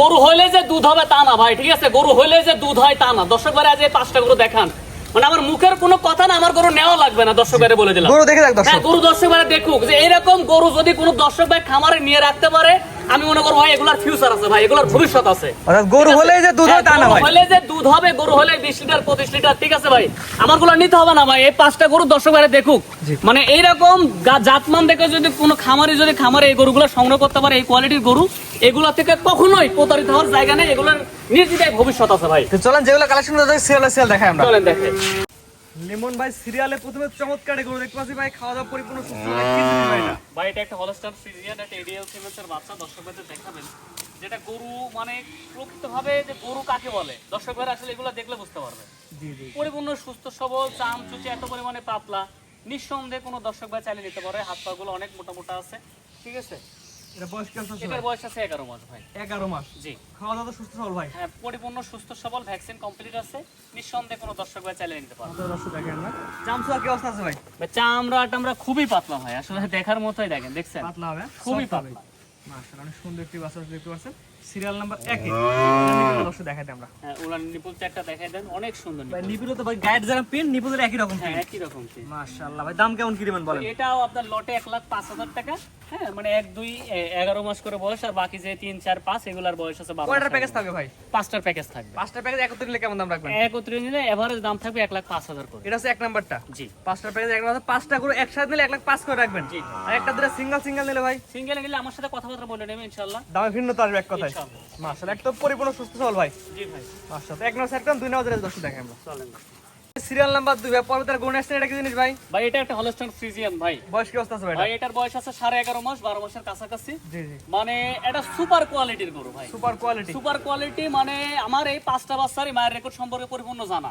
গরু হইলে যে দুধ হবে তা না ভাই ঠিক আছে? গরু হইলে যে দুধ হয় তা না। দর্শক ভাই আজ এই পাঁচটা গরু দেখান। মানে আমার মুখের কোনো কথা না আমার গরু নেওয়া লাগবে না দর্শক ভাই বলে দিলাম। গরু দেখে দেখ হ্যাঁ দর্শক গরু দর্শক ভাই দেখুক যে এরকম গরু যদি কোনো দর্শক ভাই খামারে নিয়ে রাখতে পারে আমি মনে করব ভাই এগুলার ফিউচার আছে ভাই এগুলার ভবিষ্যৎ আছে। গরু? হলেই যে দুধ হয় তা না হ্যাঁ, ভাই। হলে যে দুধ হবে গরু হলে বিশ লিটার পঁচিশ লিটার ঠিক আছে ভাই? আমারগুলো নিতে হবে না ভাই এই পাঁচটা গরু দর্শক ভাইরা দেখুক। মানে এইরকম গা- জাতমান দেখে যদি কোনো খামারি যদি খামারে এই গরুগুলো সংগ্রহ করতে পারে এই কোয়ালিটির গরু এগুলো থেকে কখনোই প্রতারিত হওয়ার জায়গা নেই এগুলোর নির্দিদায় ভবিষ্যৎ আছে ভাই। তো চলেন যেগুলো কালেকশন সিরিয়ালে সিরিয়াল দেখাই আমরা। চলেন দেখে। লিমন ভাই সিরিয়ালে প্রথমে চমৎকার গরু দেখতে পাচ্ছি ভাই খাওয়া দাওয়া পরিপূর্ণ সুস্থ ভাই ভাই এটা একটা হলস্টার ফ্রিজিয়ান একটা এডিএল সিমেন্সের বাচ্চা দর্শক ভাইদের দেখাবেন। যেটা গরু মানে প্রকৃতভাবে যে গরু কাকে বলে? দর্শক ভাইরা আসলে এগুলো দেখলে বুঝতে পারবে। পরিপূর্ণ সুস্থ সবল চাম চুচে এত পরিমাণে পাতলা। নিঃসন্দেহে কোনো দর্শক ভাই চালিয়ে নিতে পারে হাত পা গুলো অনেক মোটা মোটা আছে ঠিক আছে? এটা বয়স কেমন আছে এটার বয়স আছে এগারো মাস ভাই। এগারো মাস। জি। খাওয়া দাওয়া সুস্থ সবল ভাই? হ্যাঁ পরিপূর্ণ সুস্থ সবল ভ্যাকসিন কমপ্লিট আছে। নিঃসন্দেহে কোনো দর্শক ভাই চালিয়ে নিতে পারবে আমাদের দর্শক দেখেন না। জামসু কি অবস্থা আছে ভাই? ভাই চামড়া টামড়া খুবই পাতলা ভাই। আসলে দেখার মতোই দেখেন দেখছেন? পাতলা হবে। খুবই। পাতলা। মাশাআল্লাহ অনেক সুন্দর একটি বাচ্চা দেখতে পাচ্ছেন। সিরিয়াল নাম্বার 1 এ। দর্শক দেখাতে আমরা। হ্যাঁ নিপুল চারটা দেখাই দেন অনেক সুন্দর ভাই নিপুল। তো ভাই গাইড যারা পিন নিপুলের একই রকম হ্যাঁ একই রকম কি মাশাআল্লাহ ভাই দাম কেমন কি দিবেন বলেন? এটাও আপনার লটে এক লাখ পাঁচ হাজার টাকা। হ্যাঁ মানে এক দুই এ- এগারো মাস করে বয়স আর বাকি যে তিন চার পাঁচ এগুলার বয়স আছে বারো কয়টার প্যাকেজ থাকবে ভাই? পাঁচটার প্যাকেজ থাকবে। পাঁচটা প্যাকেজ একত্রে নিলে কেমন দাম রাখবেন? একত্রে নিলে এভারেজ দাম থাকবে এক লাখ পাঁচ হাজার করে। এটা হচ্ছে এক নাম্বারটা? জি। পাঁচটা প্যাকেজ এক নাম্বার পাঁচটা করে একসাথে নিলে এক লাখ পাঁচ করে রাখবেন। জি। আর একটা দুটো সিঙ্গেল সিঙ্গেল নিলে ভাই? সিঙ্গেল গেলে আমার সাথে কথাবার্তা বলে নেবে ইনশাল্লাহ দামে ভিন্ন তো আসবে এক কথায়। মাশাআল্লাহ একদম পরিপূর্ণ সুস্থ সবল ভাই। জি ভাই। মাশাআল্লাহ এক নম্বর একদম দুই নম্বর দর্শক দেখেন আমরা। চলেন সিরিয়াল নাম্বার ব্যাপার পর্বতের গুণ আসছে এটা কি জিনিস ভাই? ভাই এটা একটা হলস্টন ফ্রিজিয়ান ভাই। বয়স কি অবস্থা আছে ভাই ভাই এটার বয়স আছে সাড়ে এগারো মাস বারো মাসের কাছাকাছি। জি জি। মানে এটা সুপার কোয়ালিটির গরু ভাই। সুপার কোয়ালিটি সুপার কোয়ালিটি মানে আমার এই পাঁচটা বাচ্চারই মায়ের রেকর্ড সম্পর্কে পরিপূর্ণ জানা।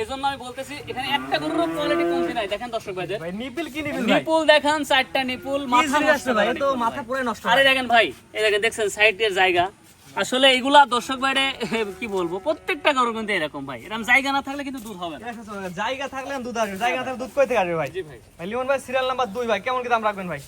এই জন্য আমি বলতেছি এখানে একটা গরুর কোয়ালিটি কমতি নাই? দেখেন দর্শক ভাইদের। ভাই নিপিল কি নিপিল নিপুল দেখান চারটা নিপুল মাথা নষ্ট ভাই? তো মাথা। পুরো নষ্ট আরে দেখেন ভাই এই দেখেন দেখছেন সাইডের জায়গা। আসলে এগুলা দর্শক বাইরে কি বলব প্রত্যেকটা গরু কিন্তু এরকম ভাই। এরকম জায়গা না থাকলে কিন্তু দুধ হবে না। জায়গা থাকলে দুধ আসবে। জায়গা না থাকলে দুধ কই থেকে আসবে ভাই? জি ভাই। ভাই লিমন ভাই সিরিয়াল নাম্বার দুই ভাই। কেমন কি দাম রাখবেন ভাই?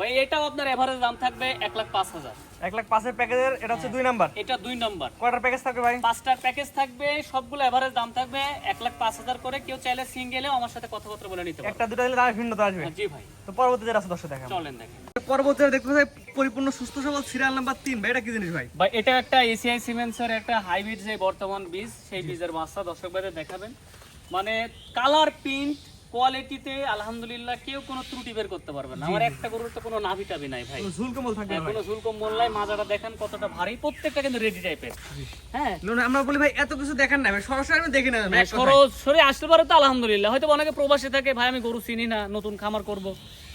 ভাই এটাও আপনার এভারেজ দাম থাকবে এক লাখ পাঁচ হাজার। এক লাখ পাঁচের প্যাকেজের এটা হচ্ছে দুই নাম্বার? এটা দুই নম্বর। কয়টার প্যাকেজ থাকবে ভাই? পাঁচটার প্যাকেজ থাকবে সবগুলো এভারেজ দাম থাকবে এক লাখ পাঁচ হাজার করে। কেউ চাইলে সিঙ্গেলেও আমার সাথে কথাবার্তা বলে নিতে একটা দুটো দিলে দামে ভিন্ন তো আসবে। জি ভাই। তো পরবর্তী যেটা আছে দর্শক দেখেন চলেন দেখেন। পরবর্তী দেখতে পাচ্ছি পরিপূর্ণ সুস্থ সবল সিরিয়াল নাম্বার তিন ভাই এটা কি জিনিস ভাই? ভাই এটা একটা এসিআই সিমেন্টসের একটা হাইব্রিড যে বর্তমান বীজ সেই বীজের বাচ্চা দর্শক ভাইদের দেখাবেন। মানে কালার প্রিন্ট কোয়ালিটিতে আলহামদুলিল্লাহ কেউ কোনো ত্রুটি বের করতে পারবে না। আমার একটা গরুর তো কোনো নাভি টাভি নাই ভাই। ঝুল কম্বল থাকবে হ্যাঁ, না কোনো ঝুলকম মোল্লায় মাজাটা দেখেন কতটা ভারী প্রত্যেকটা কিন্তু রেডি টাইপের হ্যাঁ। লিমন, আমরা বলি ভাই এত কিছু দেখেন না সরাসরি আমি দেখি না কথায়। সরাসরি আসতে পারে তো আলহামদুলিল্লাহ। হয়তো অনেকে প্রবাসী থাকে ভাই আমি গরু চিনি না নতুন খামার করব।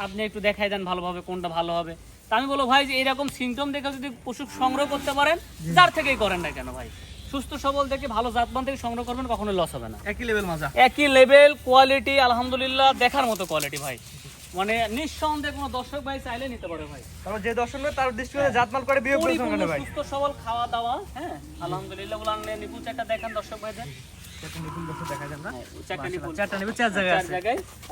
আপনি একটু দেখাই দেন ভালোভাবে কোনটা ভালো হবে। তা আমি বলব ভাই যে এরকম সিমটম দেখে যদি পশু সংগ্রহ করতে পারেন যার থেকেই করেন না কেন ভাই? সুস্থ সবল থেকে ভালো জাতমান থেকে সংগ্রহ করবেন কখনো লস হবে না। একই লেভেল মাজা। একই লেভেল কোয়ালিটি আলহামদুলিল্লাহ দেখার মতো কোয়ালিটি ভাই। মানে নিঃসন্দেহে কোনো দর্শক ভাই চাইলে নিতে পারে ভাই। তারপর যে দর্শন নেবে তার দৃষ্টিতে জাতমাল করে বিয়োগ করে ভাই সুস্থ সবল খাওয়া দাওয়া হ্যাঁ? আলহামদুলিল্লাহ ওগুলো আনলে নিপুল চারটা দেখেন দর্শক ভাইদের। দর্শক দেখা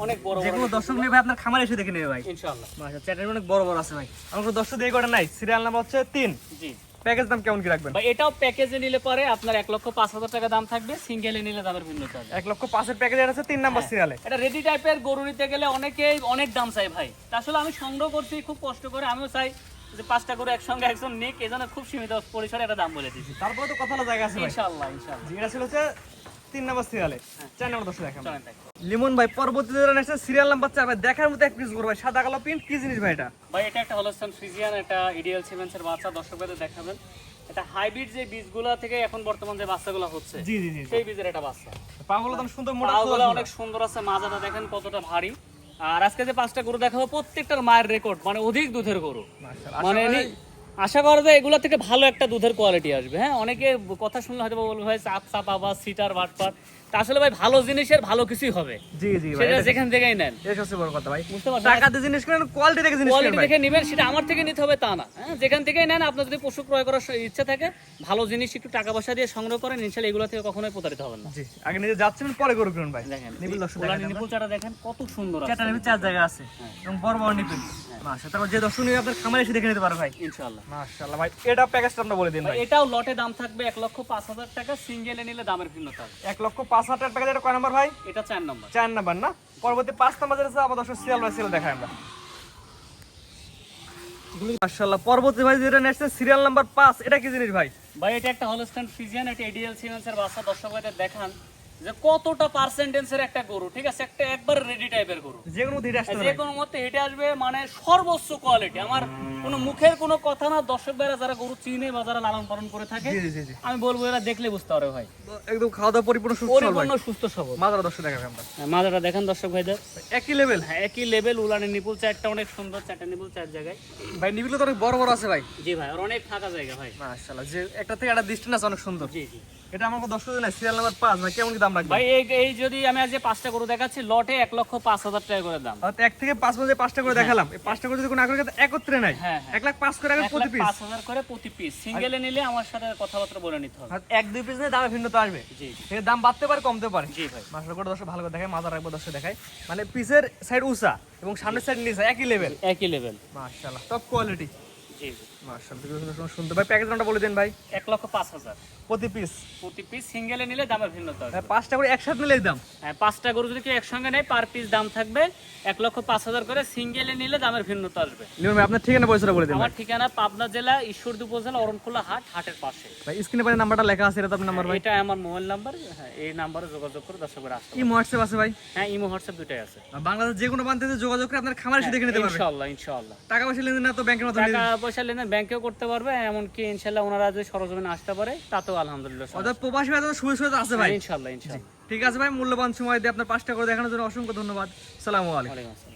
অনেক বড় বড় যেগুলো দর্শক নেবে আপনার খামার এসে দেখে নেবে ভাই। ইনশাআল্লাহ। মাশা চারটা অনেক বড় বড় আছে ভাই। আমার দর্শক দিয়ে করে নাই। সিরিয়াল নাম্বার হচ্ছে তিন। জি। প্যাকেজ দাম কেমন কি রাখবেন? ভাই এটাও প্যাকেজে নিলে পরে আপনার এক লক্ষ পাঁচ হাজার টাকা দাম থাকবে সিঙ্গেলে নিলে দামের ভিন্ন চার্জ এক লক্ষ পাঁচের প্যাকেজ এটা হচ্ছে তিন নাম্বার সিরিয়ালে। এটা রেডি টাইপের গরু নিতে গেলে অনেকেই অনেক দাম চাই ভাই। আসলে আমি সংগ্রহ করছি খুব কষ্ট করে আমিও চাই যে পাঁচটা গরু একসঙ্গে একজন নিক এই খুব সীমিত পরিসরে একটা দাম বলে দিয়েছি। তারপরে তো কথা জায়গা আছে ইনশাআল্লাহ ইনশাআল্লাহ। এটা ছিল হচ্ছে তিন নাম্বার সিরিয়ালে চার নাম্বার দর্শক দেখাম লিমন ভাই পরবর্তী যেটা নেক্সট সিরিয়াল নাম্বার চার। ভাই দেখার মতো এক পিস করব ভাই সাদা কালো প্রিন্ট কি জিনিস ভাই এটা? ভাই এটা একটা হলস্টান ফ্রিজিয়ান একটা ইডিয়াল সিমেন্সের বাচ্চা দর্শক ভাইদের দেখাবেন। এটা হাইব্রিড যে বীজগুলো থেকে এখন বর্তমান যে বাচ্চাগুলো হচ্ছে জি জি জি সেই বীজের একটা বাচ্চা। পাগুলো তো সুন্দর মোটা পাগুলো অনেক সুন্দর আছে মাজাটা দেখেন কতটা ভারী। আর আজকে যে পাঁচটা গরু দেখাবো প্রত্যেকটার মায়ের রেকর্ড মানে অধিক দুধের গরু। মানে নি- আশা করা যায় এগুলো থেকে ভালো একটা দুধের কোয়ালিটি আসবে। হ্যাঁ অনেকে কথা শুনলে হয়তো বলবে ভাই চাপ চাপ আবার সিটার বাটপার। তা আসলে ভাই ভালো জিনিসের ভালো কিছুই হবে। জি জি ভাই সেটা যেখান থেকেই নেন। এটা সবচেয়ে বড় কথা ভাই। বুঝতে পারছেন? টাকা দিয়ে জিনিস কিনেন কোয়ালিটি দেখে জিনিস কোয়ালিটি দেখে নেবেন সেটা আমার থেকে নিতে হবে তা না। হ্যাঁ যেখান থেকেই নেন আপনার যদি পশু ক্রয় করার ইচ্ছা থাকে ভালো জিনিস একটু টাকা পয়সা দিয়ে সংগ্রহ করেন ইনশাল্লাহ এগুলো থেকে কখনোই প্রতারিত হবেন না। জি আগে নিজে যাচ্ছেন পরে গরু কিনুন ভাই। দেখেন নিবিল দর্শক দেখেন নিপুল চাটা দেখেন কত সুন্দর আছে। চারটা নিবিল চার জায়গা আছে এবং বড় বড় নিবিল মাশাআল্লাহ তারপর যে দর্শক নিয়ে আপনার খামারে এসে দেখে নিতে পারে ভাই। ইনশাল্লাহ মাশাআল্লাহ। ভাই এটা প্যাকেজটা আমরা বলে দিন ভাই। এটাও লটে দাম থাকবে এক লক্ষ পাঁচ হাজার টাকা সিঙ্গেলে নিলে দামের ভিন্নতা হবে। লক্ষ পাঁচ হাজার টাকা এটা কয় নাম্বার ভাই? এটা চার নম্বর। চার নাম্বার না? পরবর্তী পাঁচ নাম্বার যেটা আছে দর্শক সিরিয়াল বাই সিরিয়াল দেখাই আমরা। মাশাআল্লাহ। পরবর্তী ভাই যেটা নেক্সট সিরিয়াল নাম্বার পাঁচ। এটা কি জিনিস ভাই? ভাই এটা একটা হলস্টাইন ফিজিয়ান এটা এডিএল সিমেন্সের বাচ্চা। দর্শক ভাইদের দেখান। যে কতটা পার্সেন্টেন্সের একটা গরু ঠিক আছে? একটা একবার রেডি টাইপের গরু। যে কোনো যে মতে হেঁটে আসবে মানে সর্বোচ্চ কোয়ালিটি আমার কোনো মুখের কোনো কথা না দর্শক ভাইরা যারা গরু চিনে বা যারা লালন পালন করে থাকে আমি বলব এরা দেখলে বুঝতে পারবে ভাই। একদম খাওয়া দাওয়া পরিপূর্ণ সুস্থ পরিপূর্ণ সুস্থ সবল। মাদার দর্শক দেখাবে আমরা। হ্যাঁ, মাজাটা দেখেন দর্শক ভাইদের। একই লেভেল হ্যাঁ একই লেভেল উলানের নিপুল চারটা অনেক সুন্দর চারটা নিপুল চার জায়গায়। ভাই নিবিল তো অনেক বড় বড় আছে ভাই। জি ভাই আর অনেক ফাঁকা জায়গা ভাই। মাশাআল্লাহ যে একটা থেকে একটা ডিস্টেন্স আছে অনেক সুন্দর। জি জি। এটা আমার দর্শক জানাই সিরিয়াল নাম্বার পাঁচ ভাই কেমন কি দাম রাখবে ভাই এই এই যদি আমি আজ পাঁচটা গরু দেখাচ্ছি লটে এক লক্ষ পাঁচ হাজার টাকা করে দাম। এক থেকে পাঁচ মাসে পাঁচটা করে দেখালাম। এই পাঁচটা করে যদি কোনো আগ্রহ একত্রে নাই হ্যাঁ, হ্যাঁ। এক লাখ পাঁচ করে প্রতি পিস পাঁচ হাজার করে প্রতি পিস সিঙ্গেলে নিলে আমার সাথে কথাবার্তা বলে নিতে হবে। এক দুই পিস নিয়ে দামে ভিন্নতা আসবে। জি দাম বাড়তে পারে কমতে পারে। জি ভাই। মাসের করে দর্শক ভালো করে দেখায় মাথা রাখব দর্শক দেখায় মানে পিসের সাইড উঁচা এবং সামনের সাইড নিচা একই লেভেল একই লেভেল মাশাআল্লাহ টপ কোয়ালিটি জি মাশাআল্লাহ সুন্দর। ভাই প্যাকেজ নামটা বলে দেন ভাই। এক লক্ষ পাঁচ হাজার। প্রতি পিস প্রতি পিস সিঙ্গেলে নিলে দামের ভিন্নতা হবে পাঁচটা করে একসাথে নিলে দাম। হ্যাঁ, পাঁচটা গরু যদি কেউ একসঙ্গে নেয় পার পিস দাম থাকবে এক লক্ষ পাঁচ হাজার করে সিঙ্গেলে নিলে দামের ভিন্নতা আসবে। লিওন আপনার ঠিকানা পয়সাটা বলে দেন আমার ঠিকানা পাবনা জেলা ঈশ্বরদী উপজেলা অরণখোলা হাট হাটের পাশে। ভাই স্ক্রিনে পাশে নাম্বারটা লেখা আছে এটা আপনার নাম্বার ভাই। এটা আমার মোবাইল নাম্বার হ্যাঁ এই নাম্বারে যোগাযোগ করে দর্শকের আসতে কি হোয়াটসঅ্যাপ আছে ভাই? হ্যাঁ ইমো হোয়াটসঅ্যাপ দুটাই আছে। বাংলাদেশ যে কোনো প্রান্তে যোগাযোগ করে আপনার খামার এসে দেখে নিতে পারবে। ইনশাআল্লাহ ইনশাআল্লাহ। টাকা পয়সা লেনদেন না তো ব্যাংকের মতো টাকা পয়সা লেনদেন ব্যাংকেও করতে পারবে এমনকি ইনশাল্লাহ ওনারা যদি সরজমিনে আসতে পারে তাতেও আলহামদুলিল্লাহ অর্থাৎ প্রবাসী ভাই তো সুবিধা সুবিধা আছে ভাই? ইনশাল্লাহ ইনশাল্লাহ ঠিক আছে ভাই মূল্যবান সময় দিয়ে আপনার পাঁচটা করে দেখানোর জন্য অসংখ্য ধন্যবাদ। সালামু আলাইকুম।